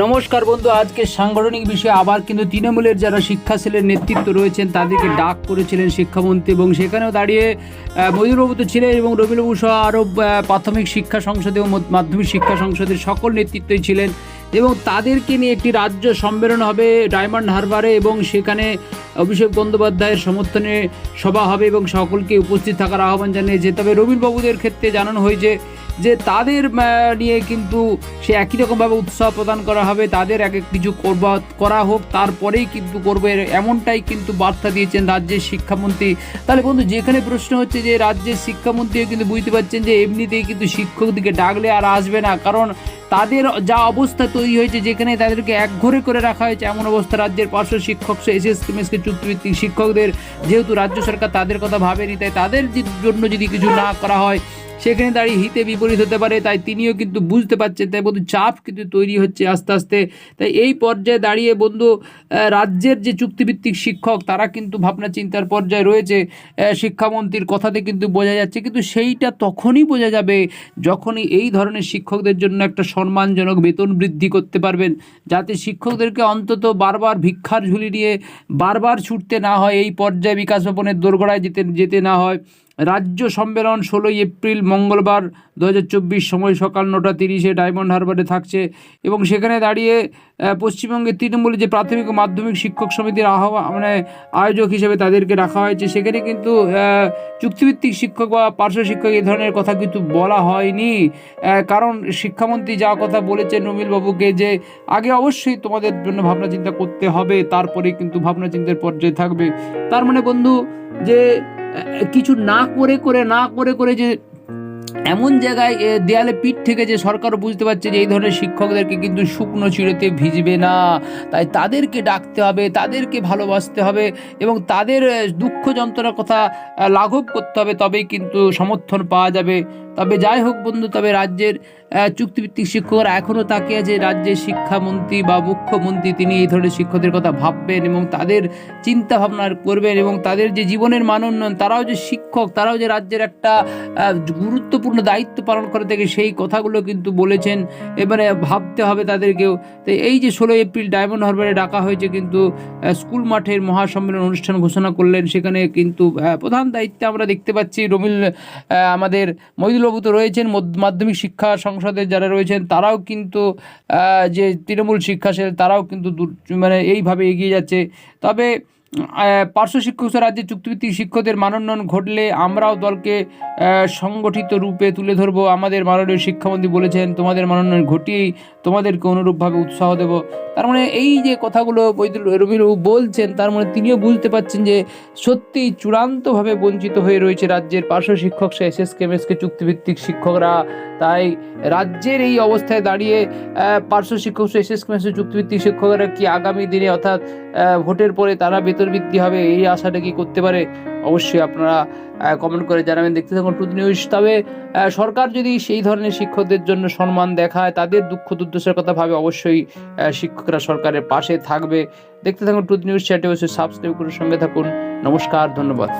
নমস্কার বন্ধু, আজকে সাংগঠনিক বিষয়ে আবার কিন্তু তৃণমূলের যারা শিক্ষা সেলের নেতৃত্ব রয়েছেন, তাদেরকে ডাক করেছিলেন শিক্ষামন্ত্রী এবং সেখানেও দাঁড়িয়ে মজুরবাবু তো ছিলেন এবং রবিবাবু সহ আরও প্রাথমিক শিক্ষা সংসদে ও মাধ্যমিক শিক্ষা সংসদের সকল নেতৃত্বই ছিলেন। এবং তাদেরকে নিয়ে একটি রাজ্য সম্মেলন হবে ডায়মন্ড হারবারে এবং সেখানে অভিষেক বন্দ্যোপাধ্যায়ের সমর্থনে সভা হবে এবং সকলকে উপস্থিত থাকার আহ্বান জানিয়েছে তবে রবীন্দ্রবাবুদের ক্ষেত্রে জানানো হয়েছে যে তাদের নিয়ে কিন্তু সে একই রকমভাবে উৎসাহ প্রদান করা হবে। তাদের এক এক কিছু করবা, করা হোক, তারপরেই কিন্তু করবে এমনটাই কিন্তু বার্তা দিয়েছেন রাজ্যের শিক্ষামন্ত্রী। তাহলে বন্ধু, যেখানে প্রশ্ন হচ্ছে যে রাজ্যের শিক্ষামন্ত্রীও কিন্তু বুঝতে পারছেন যে এমনিতেই কিন্তু শিক্ষকদিকে ডাকলে আর আসবে না। কারণ তাদের যা অবস্থা তৈরি হয়েছে, যেখানে তাদেরকে একঘরে করে রাখা হয়েছে, এমন অবস্থা রাজ্যের পার্শ্ব শিক্ষক এস এস কে চুক্তিভিত্তিক শিক্ষকদের, যেহেতু রাজ্য সরকার তাদের কথা ভাবেনি, তাই তাদের জন্য যদি কিছু না করা হয় সেখানে দাঁড়িয়ে হিতে বিপরীত হতে পারে, তাই তিনিও কিন্তু বুঝতে পারছেন, তাই বন্ধু চাপ কিন্তু তৈরি হচ্ছে আস্তে আস্তে। তাই এই পর্যায়ে দাঁড়িয়ে বন্ধু রাজ্যের যে চুক্তিভিত্তিক শিক্ষক, তারা কিন্তু ভাবনা চিন্তার পর্যায়ে রয়েছে। শিক্ষামন্ত্রীর কথাতে কিন্তু বোঝা যাচ্ছে, কিন্তু সেইটা তখনই বোঝা যাবে যখনই এই ধরনের শিক্ষকদের জন্য একটা সম্মানজনক বেতন বৃদ্ধি করতে পারবেন। যাতে শিক্ষকদেরকে অন্তত বারবার ভিক্ষার ঝুলি নিয়ে বারবার ছুটতে না হয়, এই পর্যায়ে বিকাশ ভবনের দোরগোড়ায় যেতে যেতে না হয়। রাজ্য সম্মেলন ষোলোই এপ্রিল, মঙ্গলবার দু হাজার চব্বিশ সময় সকাল নটা তিরিশে ডায়মন্ড হারবারে থাকছে এবং সেখানে দাঁড়িয়ে পশ্চিমবঙ্গের তৃণমূলের যে প্রাথমিক ও মাধ্যমিক শিক্ষক সমিতির আহ্বা মানে আয়োজক হিসেবে তাদেরকে রাখা হয়েছে, সেখানে কিন্তু চুক্তিভিত্তিক শিক্ষক বা পার্শ্ব শিক্ষক এই ধরনের কথা কিন্তু বলা হয়নি। কারণ শিক্ষামন্ত্রী যা কথা বলেছেন রমিল বাবুকে যে আগে অবশ্যই তোমাদের জন্য ভাবনা চিন্তা করতে হবে, তারপরে কিন্তু ভাবনা চিন্তার পর্যায়ে থাকবে। তার মানে বন্ধু, যে কিছু না করে করে, না করে করে যে এমন জায়গায় দেয়ালে পিঠ থেকে যে সরকারও বুঝতে পারছে যে এই ধরনের শিক্ষকদেরকে কিন্তু শুকনো চিড়েতে ভিজবে না। তাই তাদেরকে ডাকতে হবে, তাদেরকে ভালোবাসতে হবে এবং তাদের দুঃখ যন্ত্রণার কথা লাঘব করতে হবে। তবেই কিন্তু সমর্থন পাওয়া যাবে। তবে যাই হোক বন্ধু তবে রাজ্যের চুক্তিভিত্তিক শিক্ষকরা এখনও তাকিয়ে আছে রাজ্যের শিক্ষামন্ত্রী বা মুখ্যমন্ত্রী তিনি এই ধরনের শিক্ষকদের কথা ভাববেন এবং তাদের চিন্তা ভাবনা করবেন এবং তাদের যে জীবনের মান উন্নয়ন তারাও যে শিক্ষক তারাও যে রাজ্যের একটা গুরুত্বপূর্ণ দায়িত্ব পালন করে থাকে সেই কথাগুলো কিন্তু বলেছেন। এবারে ভাবতে হবে তাদেরকেও। তো এই যে ষোলো এপ্রিল ডায়মন্ড হারবারে ডাকা হয়েছে কিন্তু স্কুল মাঠের মহাসম্মেলন অনুষ্ঠান ঘোষণা করলেন। সেখানে কিন্তু প্রধান দায়িত্বে আমরা দেখতে পাচ্ছি আহ, আমাদের তো রয়েছেন, মধ্য- মাধ্যমিক শিক্ষা সংসদের যারা রয়েছেন, তারাও কিন্তু যে তৃণমূল শিক্ষা সে তারাও কিন্তু মানে এইভাবে এগিয়ে যাচ্ছে। তবে পার্শ্ব শিক্ষক সহ রাজ্যের চুক্তিভিত্তিক শিক্ষকদের মানোন্নয়ন ঘটলে আমরাও দলকে সংগঠিত রূপে তুলে ধরবো। আমাদের মাননীয় শিক্ষামন্ত্রী বলেছেন, তোমাদের মানোন্নয়ন ঘটিয়েই তোমাদেরকে অনুরূপভাবে উৎসাহ দেব। তার মানে এই যে কথাগুলো বৈদ্যুৎ রবিবাবু বলছেন, তার মানে তিনিও বুঝতে পারছেন যে সত্যিই চূড়ান্তভাবে বঞ্চিত হয়ে রয়েছে রাজ্যের পার্শ্ব শিক্ষক, সে এস এস কেমএসকে চুক্তিভিত্তিক শিক্ষকরা। তাই রাজ্যের এই অবস্থায় দাঁড়িয়ে পার্শ্ব শিক্ষক, সে এস এস কেমএসের চুক্তিভিত্তিক শিক্ষকরা কি আগামী দিনে, অর্থাৎ ভোটের পরে তারা বেতন বৃদ্ধি হবে, এই আশাটা কি করতে পারে? অবশ্যই আপনারা কমেন্ট করে জানাবেন। দেখতে থাকুন টুথ নিউজ। তবে সরকার যদি সেই ধরনের শিক্ষকদের জন্য সম্মান দেখায়, তাদের দুঃখ দুর্দশার কথা ভাবে অবশ্যই শিক্ষকরা সরকারের পাশে থাকবে। দেখতে থাকুন টুথ নিউজ চ্যাটে অবশ্যই সাবস্ক্রাইব করে সঙ্গে থাকুন। নমস্কার, ধন্যবাদ।